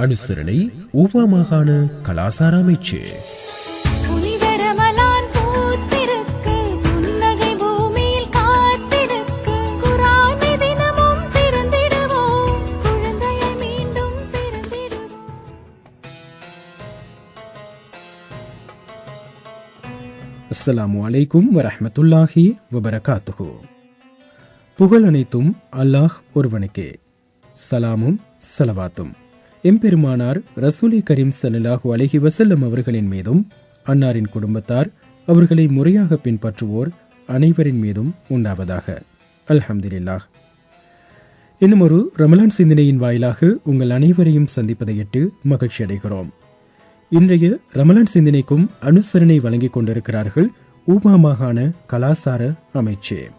அனுசரணை ஊவா மாகாண கலாசார அமைச்சு. அஸ்ஸலாமு அலைக்கும் வரஹ்மத்துல்லாஹி வபரகாத்துஹு. புகழ் அனைத்தும் அல்லாஹ் ஒருவனுக்கே. சலாமும் சலவாத்தும். எம்பெருமானார் ரசூலி கரீம் சல்லாஹு அலஹி வசல்லம் அவர்களின் மீதும் அன்னாரின் குடும்பத்தார் அவர்களை முறையாக பின்பற்றுவோர் அனைவரின் மீதும் உண்டாவதாக. அல்ஹம்துலில்லாஹ். இன்னும் ஒரு ரமலான் சிந்தனையின் வாயிலாக உங்கள் அனைவரையும் சந்திப்பதையிட்டு மகிழ்ச்சி அடைகிறோம். இன்றைய ரமலான் சிந்தனைக்கும் அனுசரணை வழங்கிக் கொண்டிருக்கிறார்கள் ஊபா மாகாண கலாசார அமைச்சர்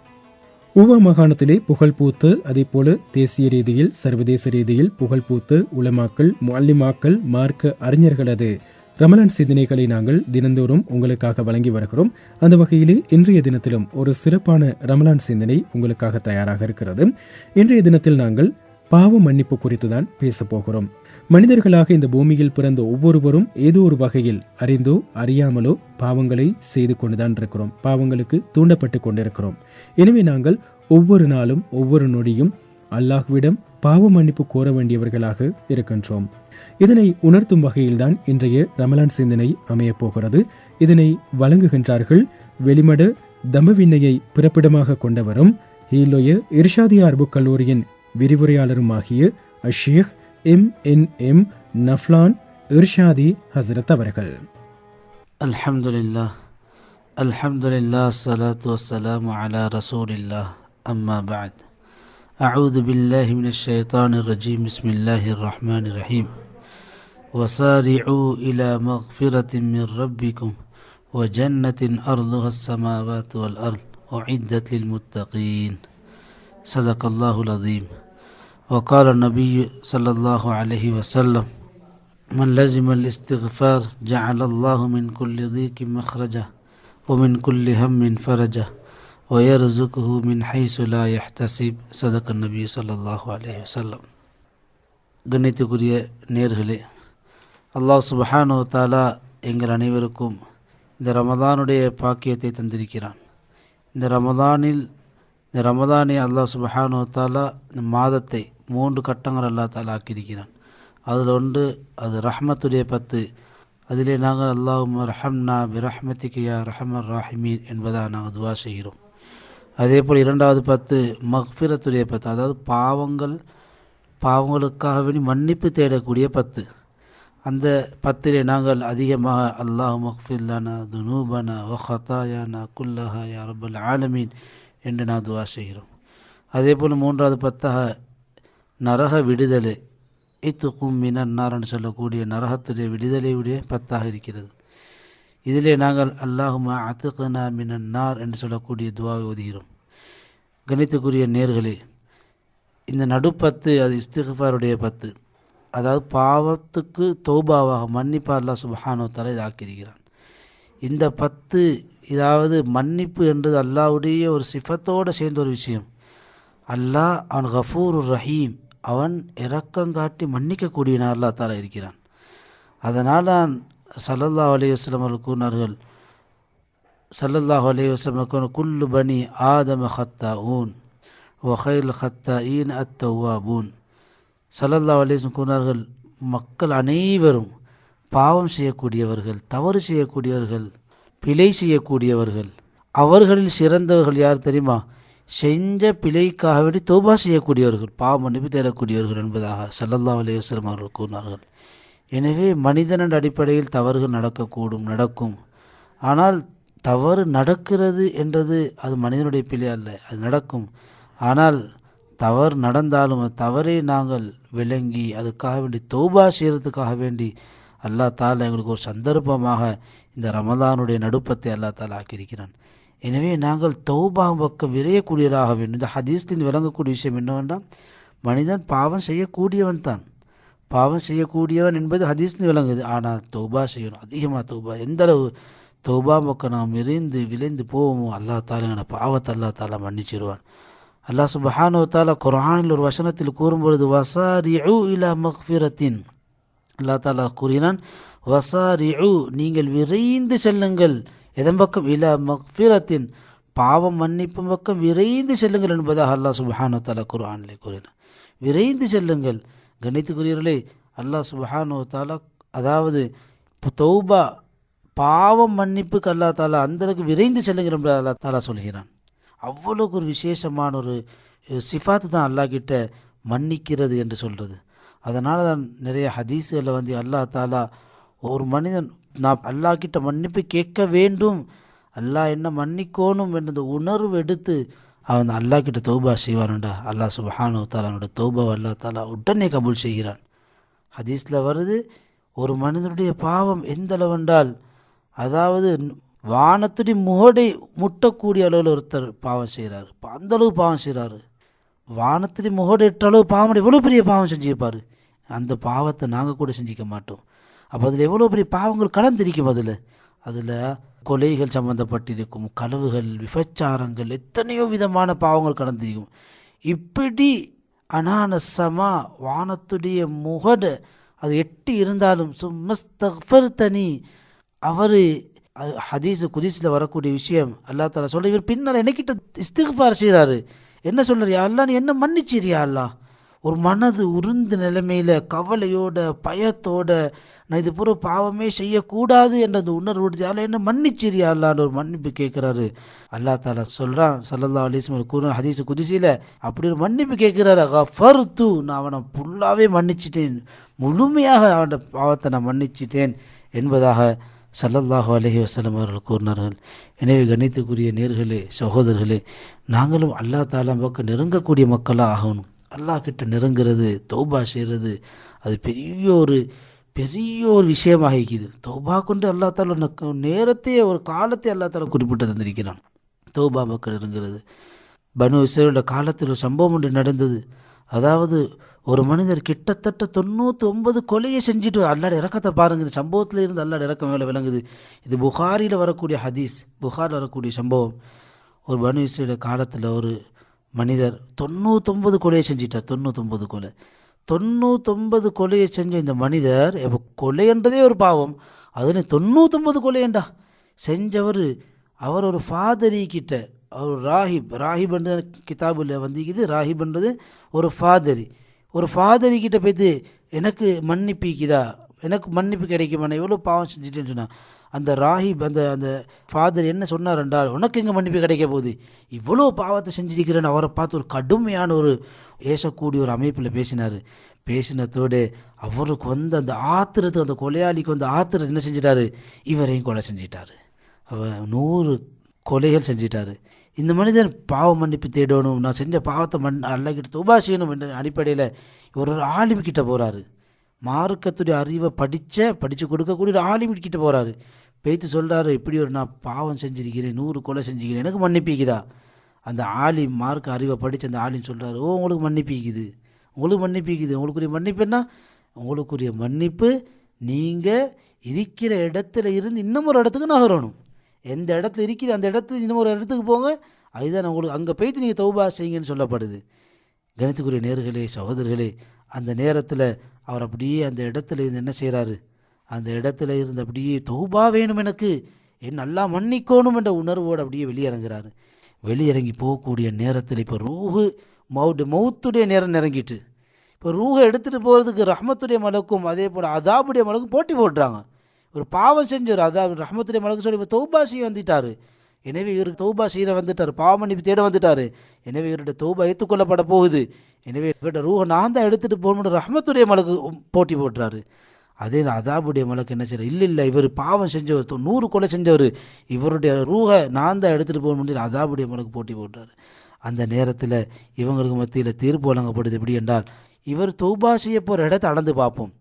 ஊவா மாகாணத்திலே புகழ் பூத்து அதேபோல தேசிய ரீதியில் சர்வதேச ரீதியில் புகழ் பூத்து உலமாக்கள் முல்லிமாக்கள் மார்க்க அறிஞர்களது ரமலான் சிந்தனைகளை நாங்கள் தினந்தோறும் உங்களுக்காக வழங்கி வருகிறோம். அந்த வகையிலே இன்றைய தினத்திலும் ஒரு சிறப்பான ரமலான் சிந்தனை உங்களுக்காக தயாராக இருக்கிறது. இன்றைய தினத்தில் நாங்கள் பாவ மன்னிப்பு குறித்து தான் பேச போகிறோம். மனிதர்களாக இந்த பூமியில் பிறந்த ஒவ்வொருவரும் ஏதோ ஒரு வகையில் அறிந்தோ அறியாமலோ பாவங்களை செய்து கொண்டுதான் இருக்கிறோம். பாவங்களுக்கு தூண்டப்பட்டு கொண்டிருக்கிறோம். எனவே நாங்கள் ஒவ்வொரு நாளும் ஒவ்வொரு நொடியும் அல்லாஹ்விடம் பாவ மன்னிப்பு கோர வேண்டியவர்களாக இருக்கின்றோம். இதனை உணர்த்தும் வகையில்தான் இன்றைய ரமலான் சிந்தனை அமையப் போகிறது. இதனை வழங்குகின்றார்கள் வெளிமட தம்பவிண்ணையை பிறப்பிடமாக கொண்டவரும் ஹீலோய இர்ஷாதி அரபு கல்லூரியின் விரிவுரையாளருமாகிய அஷேக் எம் என் எம் நஃப்லான் இர்ஷாதி ஹசரத் அவர்கள் الحمد لله الحمد لله الصلاة والسلام على رسول الله أما بعد أعوذ بالله من الشيطان الرجيم بسم الله الرحمن الرحيم وسارعوا إلى مغفرة من ربكم وجنة أرضها السماوات والأرض أعدت للمتقين صدق الله العظيم وقال النبي صلى الله عليه وسلم من لزم الاستغفار جعل الله من كل ضيق مخرجه ومن كل هم فرجه ويرزقه من حيث لا يحتسب صدق النبي صلى الله عليه وسلم கண்ணியத்துக்குரிய நேர்களே அல்லாஹ் சுபஹானு தாலா எங்கள் அனைவருக்கும் இந்த ரமதானுடைய பாக்கியத்தை தந்திருக்கிறான் இந்த ரமதானில் இந்த ரமதானை அல்லாஹ் சுபஹானு தாலா இந்த மாதத்தை மூன்று கட்டங்கள் அல்லா தாலா ஆக்கியிருக்கிறான். அதில் ஒன்று அது ரஹ்மத்துடைய பத்து. அதிலே நாங்கள் அல்லாஹும் ரஹம்னா பிரஹ்மத்திகையா ரஹமர் ராஹிமீன் என்பதாக நாங்கள் துவா செய்கிறோம். அதே போல் இரண்டாவது பத்து மஹ்ஃபிரத்துடைய பத்து. அதாவது பாவங்கள் பாவங்களுக்காக வேண்டி மன்னிப்பு தேடக்கூடிய பத்து. அந்த பத்திலே நாங்கள் அதிகமாக அல்லாஹ் மஹ்ஃபில்லானா துனூபனா ஒஹத்தாயானா குல்லஹா யா ரப்பல் ஆலமீன் என்று நான் துவா செய்கிறோம். அதே போல் மூன்றாவது பத்தாக நரக விடுதலை. இத்துக்கும் மினன்னார்னு சொல்லக்கூடிய நரகத்துடைய விடுதலையுடைய பத்தாக இருக்கிறது. இதிலே நாங்கள் அல்லாஹுமா அத்துக்கனா மினன்னார் என்று சொல்லக்கூடிய துவாவை ஒதுகிறோம் கணித்துக்குரிய நேர்களே இந்த நடுப்பத்து அது இஸ்திஃபாருடைய பத்து. அதாவது பாவத்துக்கு தௌபாவாக மன்னிப்பா அல்லா சுபஹானோ தலை இதாக்கியிருக்கிறான் இந்த பத்து இதாவது மன்னிப்பு என்றது அல்லாவுடைய ஒரு சிஃபத்தோடு சேர்ந்த ஒரு விஷயம். அல்லாஹ் அவன் கஃபூர் ரஹீம். அவன் இரக்கங்காட்டி மன்னிக்கக்கூடியவன் அல்லா தாலா இருக்கிறான். அதனால் நான் சல்லல்லா அலையுஸ்லம் அவர்கள் கூறினார்கள் சல்லல்லாஹ் அலையுஸ்லம் குல்லு பனி ஆதம ஹத்தா ஊன் ஒஹைல் ஹத்தா ஈன் அத்தவாபூன் சல்லல்லா அலையுஸ்லம் கூறினார்கள் மக்கள் அனைவரும் பாவம் செய்யக்கூடியவர்கள் தவறு செய்யக்கூடியவர்கள் பிழை செய்யக்கூடியவர்கள். அவர்களில் சிறந்தவர்கள் யார் தெரியுமா? செஞ்ச பிழைக்காக வேண்டி தோபா செய்யக்கூடியவர்கள் பாவ மன்னிப்பு தேடக்கூடியவர்கள் என்பதாக சல்லல்லா அலையுஸ்லம் அவர்கள் கூறினார்கள். எனவே மனிதனின் அடிப்படையில் தவறுகள் நடக்கக்கூடும் நடக்கும். ஆனால் தவறு நடக்கிறது என்றது அது மனிதனுடைய பிழை அல்ல அது நடக்கும். ஆனால் தவறு நடந்தாலும் தவறை நாங்கள் விளங்கி அதுக்காக வேண்டி தௌபா செய்கிறதுக்காக வேண்டி அல்லாஹ் தாலா எங்களுக்கு ஒரு சந்தர்ப்பமாக இந்த ரமதானுடைய நடுப்பத்தை அல்லா தாலா ஆக்கியிருக்கிறான். எனவே நாங்கள் தௌபா பக்கம் விரையக்கூடியதாக வேண்டும். இந்த ஹதீஸில் விளங்கக்கூடிய விஷயம் என்னவென்றால் மனிதன் பாவம் செய்யக்கூடியவன் தான். பாவம் செய்யக்கூடியவன் என்பது ஹதீஸ்னு விளங்குது. ஆனால் தௌபா செய்யணும். அதிகமாக தௌபா. எந்த அளவு தௌபா பக்கம் நாம் விரைந்து விளைந்து போவோமோ அல்லா தாலா என பாவத்தை அல்லா தாலா மன்னிச்சிருவான். அல்லாஹ் சுபஹானோ தாலா குரானில் ஒரு வசனத்தில் கூறும்பொழுது வசாரி இலா மஹ்ஃபிரத்தின் அல்லா தாலா கூறினான் வசாரிஉ நீங்கள் விரைந்து செல்லுங்கள். எதன் பக்கம்? இலா மக்ஃபிரத்தின். பாவம் மன்னிப்பு பக்கம் விரைந்து செல்லுங்கள் என்பதாக அல்லாஹ் சுபஹானு தாலா குர்ஆனிலே கூறினார். விரைந்து செல்லுங்கள். கணித்துக்குரியவர்களே அல்லாஹ் சுபஹானு தாலா அதாவது தௌபா பாவம் மன்னிப்புக்கு அல்லா தாலா அந்தளவுக்கு விரைந்து செல்லுங்கள் என்று அல்லா தாலா சொல்கிறான். அவ்வளோக்கு ஒரு விசேஷமான ஒரு சிஃபாத்து தான் அல்லா கிட்ட மன்னிக்கிறது என்று சொல்கிறது அதனால தான் நிறைய ஹதீஸுகளில் வந்து அல்லா தாலா ஒரு மனிதன் நான் அல்லா கிட்ட மன்னிப்பு கேட்க வேண்டும். அல்லாஹ் என்ன மன்னிக்கோணும் என்ற உணர்வு எடுத்து அவன் அல்லா கிட்ட தௌபா செய்வானுண்டா அல்லாஹ் சுபஹானு தாலானோட தௌபா அல்லா தாலா உடனே கபூல் செய்கிறான். ஹதீஸில் வருது ஒரு மனிதனுடைய பாவம் எந்த அளவென்றால் அதாவது வானத்துடைய முகடை முட்டக்கூடிய அளவில் ஒருத்தர் பாவம் செய்கிறாரு அந்த அளவு பாவம் செய்கிறாரு வானத்துடைய முகடை எட்ட அளவு பாவம் எவ்வளோ பெரிய பாவம் செஞ்சுருப்பார். அந்த பாவத்தை நாங்கள் கூட செஞ்சிக்க மாட்டோம். அப்போ அதில் எவ்வளோ பெரிய பாவங்கள் கலந்திருக்கும் அதில்? அதில் கொலைகள் சம்மந்தப்பட்டிருக்கும் களவுகள் விபச்சாரங்கள் எத்தனையோ விதமான பாவங்கள் கலந்திருக்கும். இப்படி அனானசமா வானத்துடைய முகடு அது எட்டி இருந்தாலும் சும்மஸ்தஃபர் தனி அவர் ஹதீஸ் குதிஸில் வரக்கூடிய விஷயம் அல்லா தாலா சொல்ல இவர் பின்னால் என்னக்கிட்ட இஸ்திஃபார் செய்கிறாரு என்ன சொல்கிறார் அல்லா நீ என்ன மன்னிச்சிரியா அல்லா ஒரு மனது உருந்து நிலைமையில் கவலையோட பயத்தோட நான் இது பூரா பாவமே செய்யக்கூடாது என்ற அந்த உணர்வு அல்ல என்ன மன்னிச்சிரியா அல்லான்னு ஒரு மன்னிப்பு கேட்குறாரு. அல்லா தாலா சொல்கிறான் சல்லல்லா அலிஸ்மல் கூற ஹதீஸ் குதிசியில் அப்படி ஒரு மன்னிப்பு கேட்குறாரு. கஃபர் தூ நான் அவனை ஃபுல்லாகவே மன்னிச்சிட்டேன். முழுமையாக அவனோட பாவத்தை நான் மன்னிச்சிட்டேன் என்பதாக சல்லல்லாஹு அலஹி வசலம் அவர்கள் கூறினார்கள். எனவே கணித்துக்குரிய நேர்களே சகோதரர்களே நாங்களும் அல்லா தாலா பக்கம் நெருங்கக்கூடிய மக்களாக ஆகணும். அல்லாஹ் கிட்ட நெருங்கிறது தௌபா செய்கிறது அது பெரிய ஒரு பெரிய ஒரு விஷயமாக இருக்குது தௌபா கொண்டு அல்லா தால நேரத்தையே ஒரு காலத்தை அல்லா தால குறிப்பிட்டு தந்திருக்கிறான். தௌபா மக்கள் நெருங்கிறது. பனு இஸ்ரேலோட காலத்தில் ஒரு சம்பவம் ஒன்று நடந்தது. அதாவது ஒரு மனிதர் கிட்டத்தட்ட தொண்ணூற்றி ஒன்பது கொலையை செஞ்சுட்டு அல்லாட இறக்கத்தை பாருங்க. இந்த சம்பவத்தில் இருந்து அல்லாட இறக்கம் மேலே விளங்குது. இது புகாரியில் வரக்கூடிய ஹதீஸ் புகாரில் வரக்கூடிய சம்பவம். ஒரு பனு இஸ்ரேல காலத்தில் ஒரு மனிதர் தொண்ணூத்தொம்பது கொலையை செஞ்சிட்டார் தொண்ணூத்தொம்பது கொலை. தொண்ணூத்தொம்பது கொலையை செஞ்ச இந்த மனிதர் இப்போ கொலைன்றதே ஒரு பாவம். அதில் தொண்ணூத்தொம்பது கொலையண்டா. செஞ்சவர் அவர் ஒரு ஃபாதரி கிட்ட அவர் ராஹிப் ராஹிப்ன்ற கிதாபில் வந்திக்குது ராஹிப்ன்றது ஒரு ஃபாதரி. ஒரு ஃபாதரி கிட்ட போய்த்து எனக்கு மன்னிப்பிக்குதா எனக்கு மன்னிப்பு கிடைக்குமா நான் எவ்வளோ பாவம் செஞ்சுட்டேன்னு சொன்னான். அந்த ராஹிப் அந்த அந்த ஃபாதர் என்ன சொன்னார் என்றால் உனக்கு எங்கே மன்னிப்பு கிடைக்க போகுது? இவ்வளோ பாவத்தை செஞ்சிருக்கிறேன்னு அவரை பார்த்து ஒரு கடுமையான ஒரு ஏசக்கூடிய ஒரு அமைப்பில் பேசினார். பேசினத்தோடு அவருக்கு வந்து அந்த ஆத்திரத்துக்கு அந்த கொலையாளிக்கு வந்து ஆத்திரத்தை என்ன செஞ்சிட்டாரு? இவரையும் கொலை செஞ்சிட்டாரு. அவர் நூறு கொலைகள் செஞ்சிட்டாரு. இந்த மனிதன் பாவ மன்னிப்பு தேடணும் நான் செஞ்ச பாவத்தை மண் அல்லக்கிட்ட துபா செய்யணும் என்ற அடிப்படையில் இவர் ஒரு ஆலிம் கிட்ட போகிறாரு மார்க்கத்துடைய அறிவை படித்த படித்து கொடுக்கக்கூடிய ஒரு ஆலிம் கிட்ட போகிறாரு பேத்து சொல்கிறாரு இப்படி ஒரு நான் பாவம் செஞ்சிருக்கிறேன் நூறு கொலை செஞ்சுக்கிறேன் எனக்கு மன்னிப்பிக்குதா? அந்த ஆலிம் மார்க் அறிவை படித்து அந்த ஆலிம் சொல்கிறாரு ஓ உங்களுக்கு மன்னிப்பிக்குது உங்களுக்கு மன்னிப்பிக்குது உங்களுக்குரிய மன்னிப்பு என்ன? உங்களுக்குரிய மன்னிப்பு நீங்கள் இருக்கிற இடத்துல இருந்து இன்னும் ஒரு இடத்துக்கு நகரணும். எந்த இடத்துல இருக்குது அந்த இடத்துல இன்னும் ஒரு இடத்துக்கு போங்க அதுதான் உங்களுக்கு அங்கே போய்த்து நீங்கள் தௌபா செய்யுங்கன்னு சொல்லப்படுது. கணித்துக்குரிய நேர்களே சகோதரர்களே அந்த நேரத்தில் அவர் அப்படியே அந்த இடத்துல இருந்து என்ன செய்கிறாரு அந்த இடத்துல இருந்து அப்படியே தௌபா வேணும் எனக்கு. என் நல்லா மன்னிக்கணும் என்ற உணர்வோடு அப்படியே வெளியிறங்குறாரு. வெளியிறங்கி போகக்கூடிய நேரத்தில் இப்போ ரூஹு மவுட் மவுத்துடைய நேரம் நெருங்கிட்டு. இப்போ ரூஹை எடுத்துகிட்டு போகிறதுக்கு ரஹமத்துடைய மலக்கும் அதே போல் அதாபுடைய மலக்கும் போட்டி போடுறாங்க. ஒரு பாவம் செஞ்சவர் அதாவது ரஹமத்துடைய மலக்கு சொல்லி இப்போ தௌபா செய்ய வந்துட்டார். எனவே இவருக்கு தௌபா செய்ய வந்துட்டார் பாவமன்னிப்பு தேட வந்துட்டார். எனவே இவருடைய தௌபா ஏற்றுக்கொள்ளப்பட போகுது. எனவே இவருடைய ரூஹை நான் தான் எடுத்துகிட்டு போகணும்னு ரஹமத்துடைய மலக்கு போட்டி போட்டுறாரு அதே அதாபுடைய மலக்கு என்ன செய்யற? இல்லை இல்லை இவர் பாவம் செஞ்சவர் தொ- நூறு கொலை செஞ்சவர். இவருடைய ரூஹை நான் தான் எடுத்துகிட்டு போக முடியல அதாபுடைய மலக்கு போட்டி போட்டார். அந்த நேரத்தில் இவங்களுக்கு மத்தியில் தீர்ப்பு வழங்கப்படுது எப்படி என்றால் இவர் தௌபா செய்ய போகிற இடத்தை அளந்து பார்ப்போம்.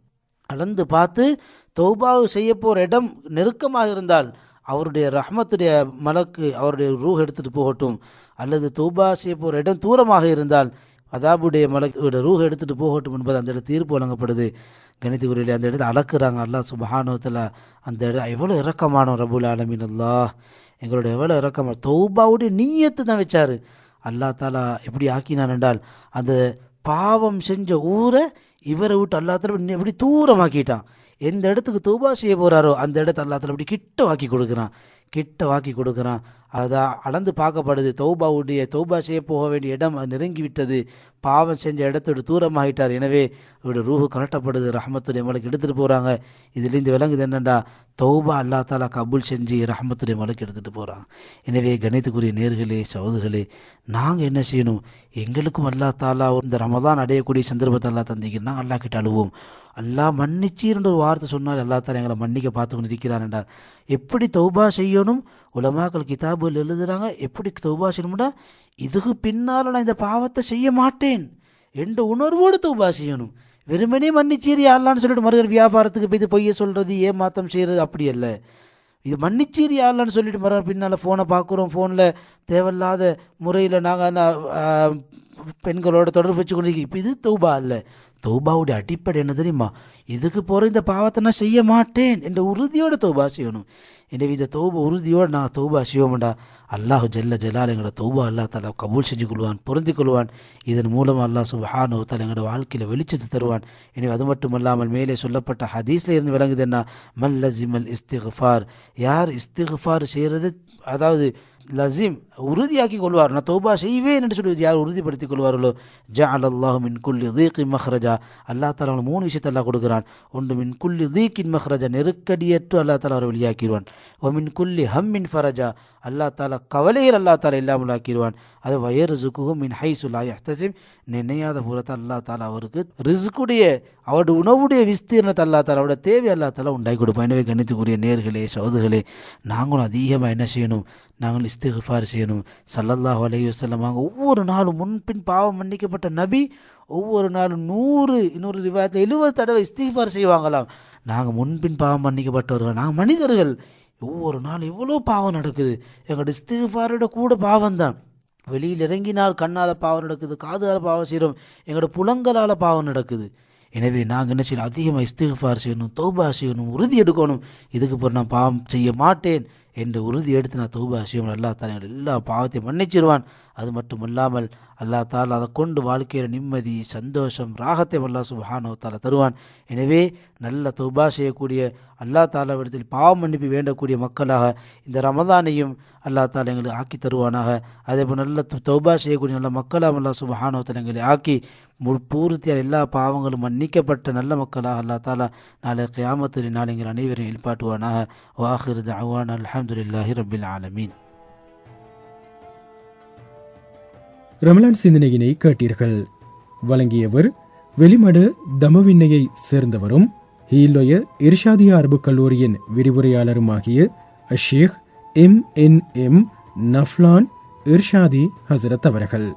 அளந்து பார்த்து தௌபாவு செய்ய போகிற இடம் நெருக்கமாக இருந்தால் அவருடைய ரஹ்மத்துடைய மலக்கு அவருடைய ரூஹ் எடுத்துகிட்டு போகட்டும். அல்லது தௌபா செய்ய போகிற இடம் தூரமாக இருந்தால் அதாபுடைய மலக்கோட ரூஹ் எடுத்துகிட்டு போகட்டும் என்பது அந்த இடத்துல தீர்ப்பு வழங்கப்படுது. கணிதகுரியில் அந்த இடத்தை அளக்குறாங்க. அல்லா சுபஹானவத்தில் அந்த இடம் எவ்வளோ இறக்கமானோம் ரபுல் ஆலமின் அல்லா எங்களோட எவ்வளோ இறக்கமான தௌபாவுடைய நீயத்து தான் வச்சார். அல்லா தாலா எப்படி ஆக்கினான் என்றால் அந்த பாவம் செஞ்ச ஊரை இவரை விட்டு அல்லா எப்படி தூரமாக்கிட்டான். எந்த இடத்துக்கு தூபா செய்ய போகிறாரோ அந்த இடத்த அல்லா அப்படி கிட்ட வாக்கி கொடுக்குறான். கிட்ட வாக்கி கொடுக்குறான். அதை அளந்து பார்க்கப்படுது. தௌபாவுடைய தௌபா செய்ய போக வேண்டிய இடம் நெருங்கிவிட்டது. நெருங்கி விட்டது பாவம் செஞ்ச இடத்தோட தூரமாகிட்டார். எனவே இவருடைய ரூஹு கலட்டப்படுது ரஹமத்துடைய மலைக்கு எடுத்துகிட்டு போகிறாங்க இதுலேருந்து விளங்குது என்னென்னா தௌபா அல்லா தாலா கபூல் செஞ்சு ரஹமத்துடைய மலைக்கு எடுத்துகிட்டு போகிறாங்க எனவே கணித்துக்குரிய நேர்களே சகோதர்களே நாங்கள் என்ன செய்யணும்? எங்களுக்கும் அல்லா தாலா இந்த ரமதான் அடையக்கூடிய சந்தர்ப்பத்தை அல்லா தந்திங்கன்னா அல்லா கிட்ட அழுவோம். அல்லா மன்னிச்சீர்ன்ற ஒரு வார்த்தை சொன்னால் அல்லா தாலா எங்களை மன்னிக்க பார்த்து கொண்டு இருக்கிறார் என்றால் எப்படி தௌபா செய்யணும்? உலமாக்கள் கிதாபுகள் எழுதுகிறாங்க எப்படி தௌபா செய்யணும்னா இதுக்கு பின்னால் நான் இந்த பாவத்தை செய்ய மாட்டேன் என்ற உணர்வோடு தௌபா செய்யணும். வெறுமனே மன்னிச்சீரி ஆளான்னு சொல்லிட்டு மறுபடியும் வியாபாரத்துக்கு போய் பொய்ய சொல்கிறது ஏமாத்தம் செய்கிறது அப்படி அல்ல. இது மன்னிச்சீரி ஆளான்னு சொல்லிட்டு மறு பின்னால் ஃபோனை பார்க்குறோம் ஃபோனில் தேவையில்லாத முறையில் நாங்கள் பெண்களோட தொடர்பு வச்சு கொண்டு இப்போ இது தௌபா இல்லை தௌபாவுடைய அடிப்படை என்ன தெரியுமா? இதுக்கு போகிற இந்த பாவத்தை நான் செய்ய மாட்டேன் என்ற உறுதியோட தௌபா செய்யணும். எனவே இந்த தௌபா உறுதியோடு நான் தௌபா செய்வோம்டா அல்லாஹ் ஜல்ல ஜலால் எங்களோட தௌபா அல்லா தாலா கபூல் செஞ்சு கொள்வான் பொருந்தி கொள்வான். இதன் மூலமாக அல்லாஹ் சுபஹானோ தாலா எங்களோட வாழ்க்கையில் வெளிச்சத்தை தருவான். எனவே அது மட்டும் அல்லாமல் மேலே சொல்லப்பட்ட ஹதீஸில் இருந்து விளங்குது என்ன? மல் லசிமல் இஸ்திஃபார். யார் இஸ்திஃபார் செய்கிறது அதாவது லசிம் உறுதியாக்கி கொள்வார் நான் தௌபா செய்வேன் என்று சொல்லி யார் உறுதிப்படுத்திக் கொள்வார்களோ? ஜா அல்லாஹ் மின் குல்லி தீக்கி மஹ்ரஜா அல்லா தாலா அவனுக்கு மூணு விஷயத்தை அல்லா கொடுக்குறான். ஒன்று மின் குல்லி தீக்கின் மஹ்ரஜா நெருக்கடியற்று அல்லா தாலா அவரை வெளியாக்கிடுவான். ஒ மின் குல்லி ஹம்மின் ஃபரஜா அல்லா தாலா கவலையில் அல்லா தாலா இல்லாமல் ஆக்கிடுவான். அது வயர் ரிசுக்குகும் மின் ஹை சுல்லா யஹ்தசிம். நினையாத பூரத்தை அல்லா தாலா அவருக்கு ரிசுக்குடைய அவருடைய உணவுடைய விஸ்தீர்ணத்தை அல்லா தாலா அவருடைய தேவை அல்லா தாலா உண்டாக்கி கொடுப்பான். எனவே கணித்துக்குரிய நேர்களே சோதுகளே நாங்களும் அதிகமாக என்ன செய்யணும்? நாங்கள் இஸ்திஃபார் செய்யணும். சல்லல்லாஹ் அலைஹி வஸல்லம் அவங்க ஒவ்வொரு நாளும் முன்பின் பாவம் மன்னிக்கப்பட்ட நபி ஒவ்வொரு நாளும் நூறு இன்னொரு ரிவாயத்தில் எழுபது தடவை இஸ்திஃபார் செய்வாங்களாம். நாங்கள் முன்பின் பாவம் மன்னிக்கப்பட்டவர்கள் நாங்கள் மனிதர்கள். ஒவ்வொரு நாள் எவ்வளோ பாவம் நடக்குது. எங்களோட இஸ்திஃபாரோட கூட பாவம் தான் வெளியில் இறங்கினால் கண்ணால் பாவம் நடக்குது காதால் பாவம் செய்கிறோம். எங்களோட புலங்களால் பாவம் நடக்குது. எனவே நாங்கள் என்ன செய்யணும்? அதிகமாக இஸ்திஃபார் செய்யணும் தௌபா செய்யணும் உறுதி எடுக்கணும். இதுக்கு பிறகு நான் பாவம் செய்ய மாட்டேன் என்று உறுதி எடுத்து நான் தௌபா செய்யணும் அல்லா தாலா எல்லா பாவத்தையும் மன்னிச்சிருவான். அது மட்டும் இல்லாமல் அல்லா தாலா அதை கொண்டு வாழ்க்கையில் நிம்மதி சந்தோஷம் ராகத்தை அல்லா சுபஹானோ தாலா தருவான். எனவே நல்ல தௌபா செய்யக்கூடிய அல்லா தாலாவிடத்தில் பாவம் மன்னிப்பு வேண்டக்கூடிய மக்களாக இந்த ரமதானையும் அல்லா தாலா எங்களுக்கு ஆக்கி தருவானாக. அதே போல் நல்ல தௌபா செய்யக்கூடிய நல்ல மக்களாக அல்லா சுபஹானோ தாலா எங்களை ஆக்கி முழு பூர்த்தியாக எல்லா பாவங்களும் மன்னிக்கப்பட்ட நல்ல மக்களாக அல்லா தாலா நாளை கியாமத்தில் நாள் எங்கள் அனைவரையும் எழுப்பாட்டுவானாக வாஹிர் தவான் அலமதுல்லாஹி ரபில் ஆலமீன். ரமலான் சிந்தனையினை கேட்டீர்கள். வழங்கியவர் வெளிமடு தமவிண்ணையை சேர்ந்தவரும் ஹீலோய இர்ஷாதியா அரபு கல்லூரியின் விரிவுரையாளருமாகிய அஷேக் எம் என் எம் நஃப்லான் இர்ஷாதி ஹசரத் அவர்கள்.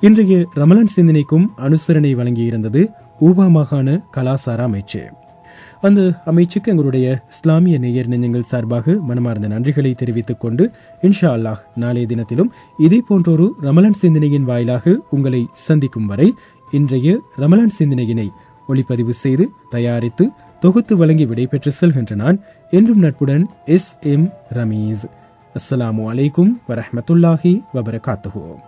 இன்றைய ரமலன் சிந்தனைக்கும் அனுசரணை வழங்கியிருந்தது ஊபா மாகாண கலாசார அமைச்சு. அந்த அமைச்சுக்கு எங்களுடைய இஸ்லாமிய நேயர் நெஞ்சங்கள் சார்பாக மனமார்ந்த நன்றிகளை தெரிவித்துக் கொண்டு இன்ஷா அல்லாஹ் நாளைய தினத்திலும் இதே போன்றொரு ரமலன் சிந்தனையின் வாயிலாக உங்களை சந்திக்கும் வரை இன்றைய ரமலான் சிந்தனையினை ஒளிப்பதிவு செய்து தயாரித்து தொகுத்து வழங்கி விடைபெற்று செல்கின்ற நான் என்றும் நட்புடன் எஸ் எம் ரமீஸ். அஸ்ஸலாமு அலைக்கும் வரஹ்மத்துல்லாஹி வபரகாத்துஹு.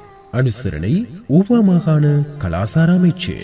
அனுசரணை ஊபா மாகாண கலாசார அமைச்சு.